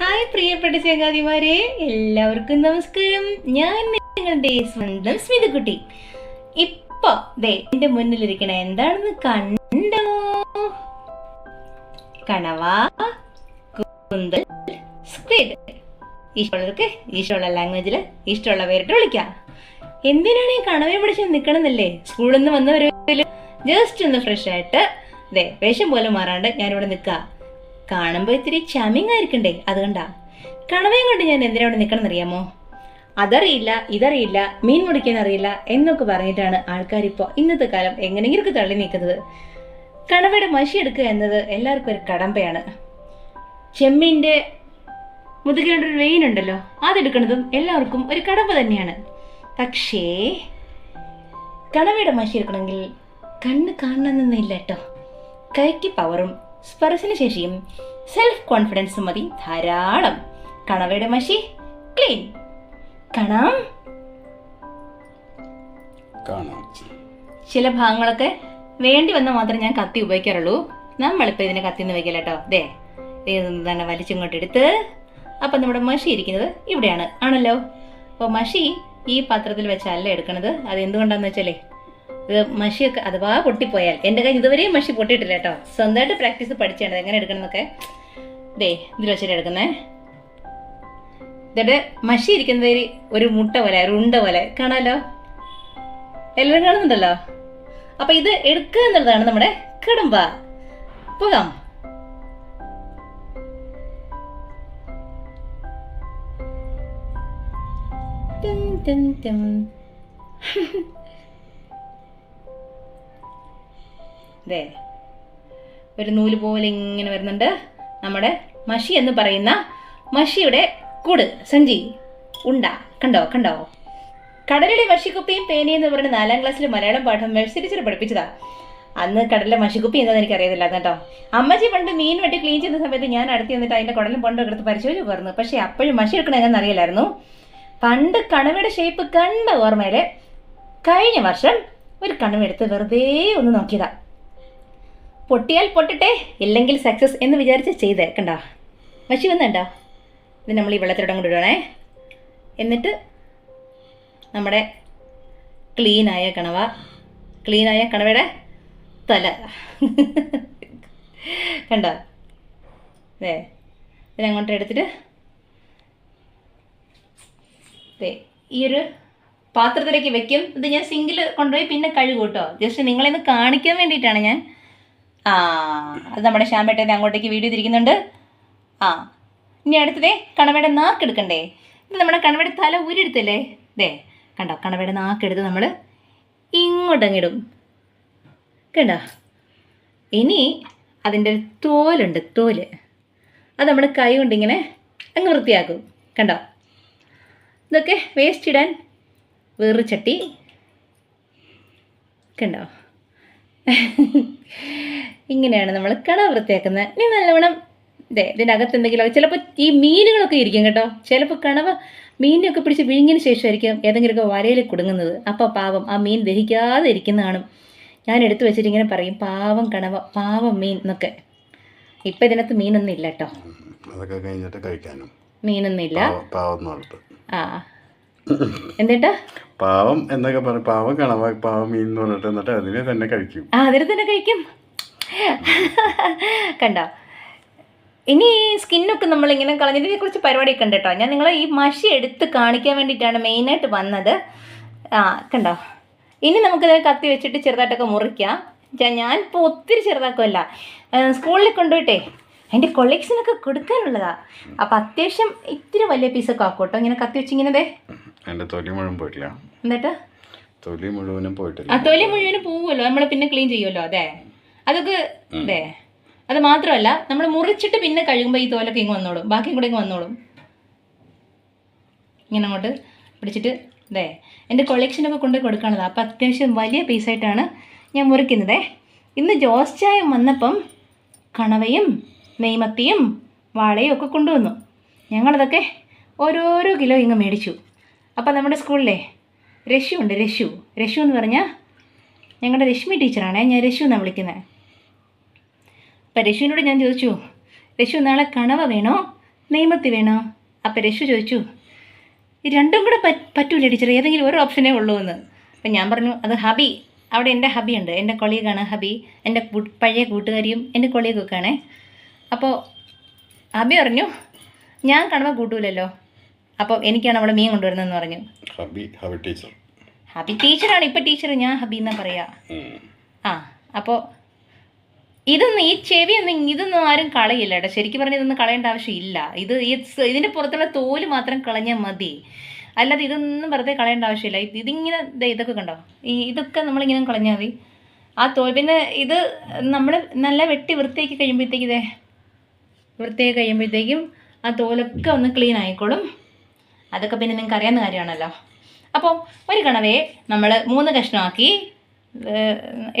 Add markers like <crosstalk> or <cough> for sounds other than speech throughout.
Hi പ്രിയപ്പെട്ട ചങ്ങാതിമാരെ എല്ലാവർക്കും നമസ്കാരം. ഞാൻ നിങ്ങളുടെ സ്വന്തം സ്മിതകുട്ടി. ഇപ്പൊ ദേ എന്റെ മുന്നിലിരിക്കണ എന്താണെന്ന് കണ്ടോ? കണവ കുന്തൽ സ്ക്വിഡ് ഇഷ്ടമുള്ളവർക്ക് ഇഷ്ടമുള്ള ലാംഗ്വേജിൽ ഇഷ്ടമുള്ള പേരിട്ട് വിളിക്കാം. എന്തിനാണ് ഈ കണവയെ പിടിച്ച് നിൽക്കണമെന്നല്ലേ സ്കൂളിൽ നിന്ന് വന്നവര് ജസ്റ്റ് ഒന്ന് ഫ്രഷ് ആയിട്ട് അതെ വേഷം പോലെ മാറാണ്ട് ഞാനിവിടെ നിൽക്കുക കാണുമ്പോൾ ഇത്തിരി ചമിങ് ആയിരിക്കണ്ടേ അതുകൊണ്ടാ കണവയും കൊണ്ട് ഞാൻ എന്തിനാ ഇവിടെ നിൽക്കണം എന്നറിയാമോ അതറിയില്ല ഇതറിയില്ല മീൻ മുടിക്കാൻ അറിയില്ല എന്നൊക്കെ പറഞ്ഞിട്ടാണ് ആൾക്കാർ ഇപ്പോൾ ഇന്നത്തെ കാലം എങ്ങനെയെങ്കിലും തള്ളി നീക്കുന്നത്. കണവയുടെ മഷി എടുക്കുക എന്നത് എല്ലാവർക്കും ഒരു കടമ്പയാണ്. ചെമ്മീന്റെ മുതുകിലുള്ള ഒരു വെയിൻ ഉണ്ടല്ലോ അതെടുക്കുന്നതും എല്ലാവർക്കും ഒരു കടമ്പ തന്നെയാണ്. പക്ഷേ കടമയുടെ മഷി എടുക്കണമെങ്കിൽ കണ്ണ് കാണണമെന്നില്ല കേട്ടോ. കൈക്ക് പവറും സ്പർശന ശേഷിയും സെൽഫ് കോൺഫിഡൻസും മതി ധാരാളം. കണവയുടെ മഷി ക്ലീൻ കാണാം. ചില ഭാഗങ്ങളൊക്കെ വേണ്ടി വന്നാൽ മാത്രമേ ഞാൻ കത്തി ഉപയോഗിക്കാറുള്ളൂ. നമ്മളിപ്പോൾ ഇതിനെ കത്തിന്ന് വെക്കില്ല കേട്ടോ. ദേ ഇത് തന്നെ വലിച്ചിങ്ങോട്ട് എടുത്ത് അപ്പം നമ്മുടെ മഷി ഇരിക്കുന്നത് ഇവിടെയാണ്. ആണല്ലോ? അപ്പോൾ മഷി ഈ പാത്രത്തിൽ വെച്ചല്ല എടുക്കണത്. അത് എന്തുകൊണ്ടാന്ന് വെച്ചാലേ ഇത് മഷിയൊക്കെ അഥവാ പൊട്ടിപ്പോയാൽ എന്റെ കയ്യിൽ ഇതുവരെയും മഷി പൊട്ടിയിട്ടില്ല കേട്ടോ. സ്വന്തമായിട്ട് പ്രാക്ടീസ് പഠിച്ചാണ് എങ്ങനെ എടുക്കണമെന്നൊക്കെ ദേ ഇതിൽ വെച്ചിട്ട് എടുക്കുന്നേ. ഇതിന്റെ മഷി ഇരിക്കുന്നത് ഒരു മുട്ട പോലെ ഒരു ഉണ്ട പോലെ. കാണാലോ? എല്ലാവരും കാണുന്നുണ്ടല്ലോ? അപ്പൊ ഇത് എടുക്കുക എന്നുള്ളതാണ് നമ്മുടെ കടമ്പ. പോകാം. Dun. <laughs> ദേ ഒരു നൂൽ പോലെ ഇങ്ങനെ വരുന്നുണ്ട് നമ്മുടെ മഷി എന്ന് പറയുന്ന മഷിയുടെ കൂട്. സഞ്ചി ഉണ്ട. കണ്ടോ കണ്ടോ? കടലിലെ മഷിക്കുപ്പിയും പേനയും എന്ന് പറയുന്ന നാലാം ക്ലാസ്സിലെ മലയാളം പാഠം മെഴ്സി ടീച്ചർ പഠിപ്പിച്ചതാ. അന്ന് കടലിലെ മഷിക്കുപ്പി എന്താണെന്ന് എനിക്ക് അറിയത്തില്ല കേട്ടോ. അമ്മച്ചി പണ്ട് മീൻ വെട്ടി ക്ലീൻ ചെയ്യുന്ന സമയത്ത് ഞാൻ അടുത്ത് നിന്നിട്ട് അതിന്റെ കുടലും പണ്ടും എടുത്ത് പരിശോധിച്ച് പറഞ്ഞു പക്ഷേ അപ്പോഴും മഷി എടുക്കണമെന്ന് അറിയില്ലായിരുന്നു. പണ്ട് കണവയുടെ ഷേപ്പ് കണ്ട ഓർമ്മയിൽ കഴിഞ്ഞ വർഷം ഒരു കണവെടുത്ത് വെറുതെ ഒന്ന് നോക്കിയതാ. പൊട്ടിയാൽ പൊട്ടിട്ടെ ഇല്ലെങ്കിൽ സക്സസ് എന്ന് വിചാരിച്ച് ചെയ്തേ. കണ്ടോ? മഷി വന്നുണ്ടോ ഇത് നമ്മൾ ഈ വെള്ളത്തിലൂടെ കൊണ്ട് ഇടണേ. എന്നിട്ട് നമ്മുടെ ക്ലീനായ കണവ ക്ലീനായ കണവയുടെ തല. കണ്ടോ? അതെ ഇതിനങ്ങോട്ട് എടുത്തിട്ട് ഈ ഒരു പാത്രത്തിലേക്ക് വെക്കും. ഇത് ഞാൻ സിങ്കിൽ കൊണ്ടുപോയി പിന്നെ കഴുകും കേട്ടോ ജസ്റ്റ് നിങ്ങളെ ഒന്ന് കാണിക്കാൻ വേണ്ടിയിട്ടാണ് ഞാൻ. ആ അത് നമ്മുടെ ശ്യാമ്പേട്ടന്റെ അങ്ങോട്ടേക്ക് വീഡിയോ തിരിക്കുന്നുണ്ട് ആ ഇനി അടുത്തതേ കണവയുടെ നാക്കെടുക്കണ്ടേ ഇത് നമ്മുടെ കണവയുടെ തല ഊരിയെടുത്തല്ലേ? ദേ കണ്ടോ? കണവയുടെ നാക്കെടുത്ത് നമ്മൾ ഇങ്ങോട്ടങ്ങിടും. കണ്ടോ? ഇനി അതിന്റെ തോലുണ്ട് തോൽ. അത് നമ്മുടെ കൈ കൊണ്ടിങ്ങനെ അങ്ങ് വൃത്തിയാക്കും. കണ്ടോ? ഇതൊക്കെ വേസ്റ്റ് ഇടാൻ വേറൊരു ചട്ടി. കണ്ടോ? ഇങ്ങനെയാണ് നമ്മൾ കണ വൃത്തിയാക്കുന്നത്. ഇനി നല്ലവണ്ണം ഇതേ ഇതിനകത്ത് എന്തെങ്കിലും ചിലപ്പോൾ ഈ മീനുകളൊക്കെ ഇരിക്കും കേട്ടോ. ചിലപ്പോൾ കണവ മീനിനൊക്കെ പിടിച്ച് വിഴുങ്ങിന് ശേഷമായിരിക്കും ഏതെങ്കിലുമൊക്കെ വരയിൽ കുടുങ്ങുന്നത്. അപ്പോൾ പാവം ആ മീൻ ദഹിക്കാതെ ഇരിക്കുന്ന കാണും. ഞാൻ എടുത്തു വെച്ചിട്ട് ഇങ്ങനെ പറയും പാവം കണവ പാവം മീൻ എന്നൊക്കെ. ഇപ്പം ഇതിനകത്ത് മീനൊന്നും ഇല്ല കേട്ടോ. അതൊക്കെ കഴിഞ്ഞിട്ട് കഴിക്കാനും. മീനൊന്നും ഇല്ല. ആ. എന്നിട്ടാ? പാവം എന്നൊക്കെ പറഞ്ഞു പാവം കണവ പാവം മീൻ എന്ന് പറഞ്ഞിട്ട് എന്നിട്ട് അതിനെ തന്നെ കഴിക്കും. ആ അതിൽ തന്നെ കഴിക്കും. കണ്ടോ? ഇനി ഈ സ്കിന്നൊക്കെ നമ്മളിങ്ങനെ കളഞ്ഞതിനെ കുറിച്ച് പരിപാടിയൊക്കെ ഉണ്ട് കേട്ടോ. ഞാൻ നിങ്ങളെ ഈ മഷി എടുത്ത് കാണിക്കാൻ വേണ്ടിയിട്ടാണ് മെയിനായിട്ട് വന്നത്. ആ കണ്ടോ? ഇനി നമുക്കിത് കത്തി വെച്ചിട്ട് ചെറുതായിട്ടൊക്കെ മുറിക്കാം. ഞാൻ- ഇപ്പോൾ ഒത്തിരി ചെറുതാക്കുമല്ല സ്കൂളിൽ കൊണ്ടുപോയിട്ടേ അതിന്റെ കൊളീഗ്സിനൊക്കെ കൊടുക്കാനുള്ളതാ. അപ്പം അത്യാവശ്യം ഇത്തിരി വലിയ പീസൊക്കെ ആക്കും കേട്ടോ ഇങ്ങനെ കത്തി വെച്ചിങ്ങനെ എന്റെ തൊലി മുഴുവൻ പോയിട്ടില്ല. എന്നിട്ട്? തൊലി മുഴുവനും പോയിട്ടില്ല. ആ തൊലി മുഴുവനും പോവുമല്ലോ. നമ്മൾ പിന്നെ ക്ലീൻ ചെയ്യുമല്ലോ അതെ? അതൊക്കെ അതെ. അത് മാത്രമല്ല നമ്മൾ മുറിച്ചിട്ട് പിന്നെ കഴുകുമ്പോൾ ഈ തോലൊക്കെ ഇങ്ങ് വന്നോളും. ബാക്കിയും കൂടെ ഇങ്ങ് വന്നോളും. ഇങ്ങനെ അങ്ങോട്ട് പിടിച്ചിട്ട് അതെ. എന്റെ കൊളക്ഷനൊക്കെ കൊണ്ട് കൊടുക്കാനുള്ളത്. അപ്പോൾ അത്യാവശ്യം വലിയ പീസായിട്ടാണ് ഞാൻ മുറിക്കുന്നതേ. ഇന്ന് ജോസ് ചായം വന്നപ്പം കണവയും നെയ്മത്തിയും വാളയും ഒക്കെ കൊണ്ടുവന്നു. ഞങ്ങളതൊക്കെ ഓരോരോ കിലോ ഇങ്ങ് മേടിച്ചു. അപ്പം നമ്മുടെ സ്കൂളിലെ രശു ഉണ്ട് രശു. രശു എന്ന് പറഞ്ഞാൽ ഞങ്ങളുടെ രശ്മി ടീച്ചറാണേ ഞാൻ രശു എന്നാണ് വിളിക്കുന്നത് അപ്പം രശുവിനോട് ഞാൻ ചോദിച്ചു രശു നാളെ കണവ വേണോ? നെയ്മത്തി വേണോ? അപ്പം രശു ചോദിച്ചു രണ്ടും കൂടെ പറ്റ് പറ്റൂല ടീച്ചർ ഏതെങ്കിലും ഒരു ഓപ്ഷനേ ഉള്ളൂ എന്ന്. അപ്പം ഞാൻ പറഞ്ഞു അത് ഹബി. അവിടെ എന്റെ ഹബിയുണ്ട് എന്റെ കൊളീഗാണ് ഹബി. എന്റെ പഴയ കൂട്ടുകാരിയും എന്റെ കൊളീഗൊക്കെ ആണേ. അപ്പോൾ ഹബി പറഞ്ഞു ഞാൻ കണവ കൂട്ടൂലല്ലോ. അപ്പോൾ എനിക്കാണ് അവിടെ മീൻ കൊണ്ടുവരുന്നതെന്ന് പറഞ്ഞു. ഹബി ഹബി ടീച്ചർ. ഹബി ടീച്ചറാണ് ഇപ്പം ടീച്ചർ ഞാൻ ഹബി എന്നാ പറയാ. ആ അപ്പോൾ ഇതൊന്നും ഈ ചെവിയൊന്നും ഇതൊന്നും ആരും കളയില്ല കേട്ടോ. ശരിക്കും പറഞ്ഞാൽ ഇതൊന്നും കളയേണ്ട ആവശ്യമില്ല. ഇത് ഇതിന്റെ പുറത്തുള്ള തോൽ മാത്രം കളഞ്ഞാൽ മതി. അല്ലാതെ ഇതൊന്നും വെറുതെ കളയേണ്ട ആവശ്യമില്ല. ഇത് ഇതിങ്ങനെ ഇതൊക്കെ കണ്ടോ? ഈ ഇതൊക്കെ നമ്മളിങ്ങനെ കളഞ്ഞാൽ മതി. ആ തോൽ പിന്നെ ഇത് നമ്മൾ നല്ല വെട്ടി വൃത്തിയാക്കി കഴിയുമ്പോഴത്തേക്ക് ഇതേ വൃത്തിയാക്കി കഴിയുമ്പോഴത്തേക്കും ആ തോലൊക്കെ ഒന്ന് ക്ലീൻ ആയിക്കോളും. അതൊക്കെ പിന്നെ നിങ്ങൾക്ക് അറിയാവുന്ന കാര്യമാണല്ലോ. അപ്പോൾ ഒരു കണവയെ നമ്മൾ മൂന്ന് കഷ്ണമാക്കി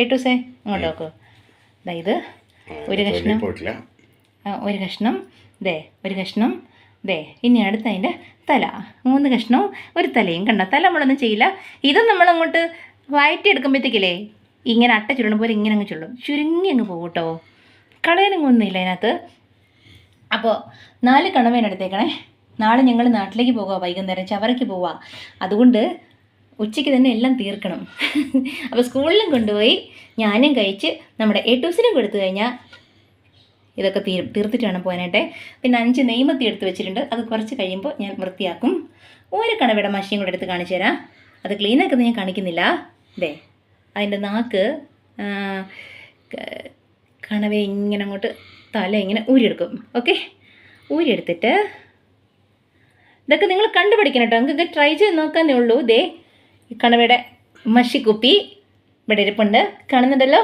എട്ടു ദിവസേ സേ അങ്ങോട്ട് നോക്കൂ. അതായത് ഒരു കഷ്ണം. ഒരു കഷ്ണം. ദേ ഒരു കഷ്ണം. ദേ ഇനി അടുത്ത അതിന്റെ തല. മൂന്ന് കഷ്ണവും ഒരു തലയും. കണ്ട? തല നമ്മളൊന്നും ചെയ്യില്ല. ഇത് നമ്മളങ്ങോട്ട് വയറ്റി എടുക്കുമ്പോഴത്തേക്കില്ലേ ഇങ്ങനെ അട്ട ചുരുളും പോലെ ഇങ്ങനെ അങ്ങ് ചുള്ളും. ചുരുങ്ങി അങ്ങ് പോകും കേട്ടോ. കളയാനങ്ങ് ഒന്നുമില്ല അതിനകത്ത് അപ്പോൾ നാല് കണവേന എടുത്തേക്കണേ. നാളെ ഞങ്ങൾ നാട്ടിലേക്ക് പോകുക വൈകുന്നേരം ചവറയ്ക്ക് പോവുക അതുകൊണ്ട് ഉച്ചയ്ക്ക് തന്നെ എല്ലാം തീർക്കണം. അപ്പോൾ സ്കൂളിലും കൊണ്ടുപോയി ഞാനും കഴിച്ച് നമ്മുടെ എട്ടൂസിനും കൊടുത്തു കഴിഞ്ഞാൽ ഇതൊക്കെ തീർ തീർത്തിട്ട് വേണം പോകാനായിട്ട്. പിന്നെ അഞ്ച് നെയ്മത്തി എടുത്ത് വെച്ചിട്ടുണ്ട്. അത് കുറച്ച് കഴിയുമ്പോൾ ഞാൻ വൃത്തിയാക്കും. ഒരു കണവയുടെ മഷിയും കൂടെ എടുത്ത് കാണിച്ചു തരാം. അത് ക്ലീൻ ഞാൻ കാണിക്കുന്നില്ല. ദേ അതിന്റെ നാക്ക് കണവ ഇങ്ങനെ അങ്ങോട്ട് തല ഇങ്ങനെ ഊരിയെടുക്കും. ഓക്കെ? ഊരിയെടുത്തിട്ട് ഇതൊക്കെ നിങ്ങൾ കണ്ടുപിടിക്കണം കേട്ടോ. നിങ്ങൾക്ക് ട്രൈ ചെയ്ത് നോക്കാന്നേ ഉള്ളൂ. ഇതേ കണവയുടെ മഷിക്കുപ്പി ഇവിടെ ഇരിപ്പുണ്ട്. കാണുന്നുണ്ടല്ലോ?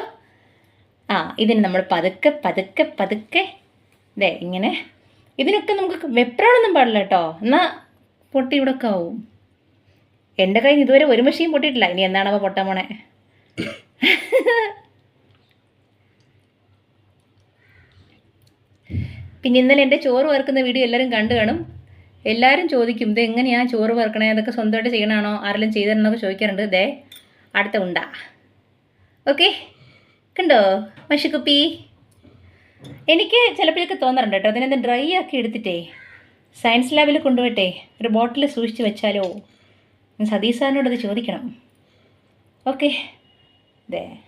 ആ ഇതിന് നമ്മൾ പതുക്കെ പതുക്കെ പതുക്കെ ഇതേ ഇങ്ങനെ. ഇതിനൊക്കെ നമുക്ക് വെപ്രാളൊന്നും പാടില്ല കേട്ടോ. എന്നാൽ പൊട്ടി ഇവിടെ ഒക്കെ ആവും. എന്റെ കയ്യിൽ ഇതുവരെ ഒരു മഷിയും പൊട്ടിയിട്ടില്ല. ഇനി എന്താണവ പൊട്ടാൻ പോണേ? <laughs> പിന്നെ ഇന്നലെ എന്റെ ചോറ് വറുക്കുന്ന വീഡിയോ എല്ലാവരും കണ്ടു കാണും. എല്ലാവരും ചോദിക്കും ഇത് എങ്ങനെയാ ചോറ് വറുക്കണേ? അതൊക്കെ സ്വന്തമായിട്ട് ചെയ്യണമാണോ ആരെല്ലാം ചെയ്തതെന്നൊക്കെ ചോദിക്കാറുണ്ട്. ദേ അടുത്ത ഉണ്ട. ഓക്കെ? കണ്ടോ? മഷിക്കുപ്പി. എനിക്ക് ചിലപ്പോഴൊക്കെ തോന്നാറുണ്ട് കേട്ടോ അതിനെന്ത് ഡ്രൈ ആക്കി എടുത്തിട്ടേ സയൻസ് ലാബിൽ കൊണ്ടുപോയിട്ടെ ഒരു ബോട്ടിൽ സൂക്ഷിച്ച് വെച്ചാലോ? സതീഷ് സാറിനോട് അത് ചോദിക്കണം. ഓക്കെ? ദേ.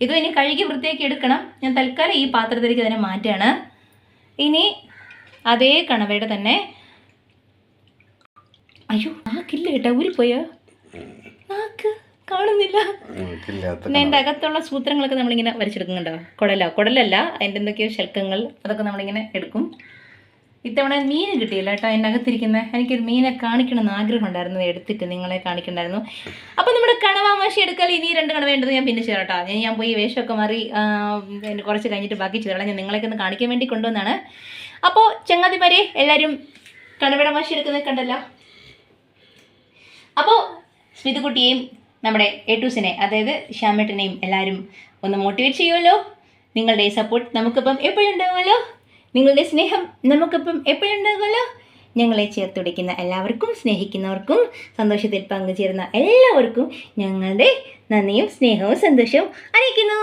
ഇതും ഇനി കഴുകി വൃത്തിയാക്കി എടുക്കണം. ഞാൻ തൽക്കാലം ഈ പാത്രത്തിലേക്ക് അതിനെ മാറ്റുകയാണ്. ഇനി അതേ കണവയുടെ തന്നെ അയ്യോ നാക്കില്ല കേട്ടോ ഊരിപ്പോയോ നാക്ക് കാണുന്നില്ല. എന്റെ അതിന്റെ അകത്തുള്ള സൂത്രങ്ങളൊക്കെ നമ്മളിങ്ങനെ വരച്ചെടുക്കുന്നുണ്ടോ? കുടല? കുടലല്ല അതിന്റെ എന്തൊക്കെയോ ശൽക്കങ്ങൾ അതൊക്കെ നമ്മളിങ്ങനെ എടുക്കും. ഇത്തവണ മീൻ കിട്ടിയില്ല കേട്ടോ അതിന്റെ അകത്തിരിക്കുന്ന. എനിക്കൊരു മീനെ കാണിക്കണമെന്ന് ആഗ്രഹം ഉണ്ടായിരുന്നു എടുത്തിട്ട് നിങ്ങളെ കാണിക്കണ്ടായിരുന്നു. അപ്പോൾ നമ്മുടെ കണവാമാശി എടുക്കാൻ ഇനി രണ്ട് കണവ ഉണ്ടെന്ന് ഞാൻ പിന്നെ ചെയ്തോട്ടോ ഞാൻ ഞാൻ പോയി വേഷമൊക്കെ മാറി കുറച്ച് കഴിഞ്ഞിട്ട് ബാക്കി ചെയ്തോളാം. ഞാൻ നിങ്ങളെയൊക്കെ ഒന്ന് കാണിക്കാൻ വേണ്ടി കൊണ്ടുവന്നാണ്. അപ്പോൾ ചങ്ങാതിമാരെ എല്ലാവരും കണവയുടെ മാശി എടുക്കുന്നത് കണ്ടല്ലോ? അപ്പോൾ സ്മിതുകുട്ടിയെയും നമ്മുടെ എട്ടൂസിനെ അതായത് ശ്യാമേട്ടനെയും എല്ലാവരും ഒന്ന് മോട്ടിവേറ്റ് ചെയ്യുമല്ലോ. നിങ്ങളുടെ സപ്പോർട്ട് നമുക്കിപ്പം എപ്പോഴും ഉണ്ടാകുമല്ലോ നിങ്ങളുടെ സ്നേഹം നമുക്കിപ്പം എപ്പോഴും ഉണ്ടാകുമല്ലോ ഞങ്ങളെ ചേർത്തുടിക്കുന്ന എല്ലാവർക്കും സ്നേഹിക്കുന്നവർക്കും സന്തോഷത്തിൽ പങ്കുചേരുന്ന എല്ലാവർക്കും ഞങ്ങളുടെ നന്ദിയും സ്നേഹവും സന്തോഷവും അറിയിക്കുന്നു.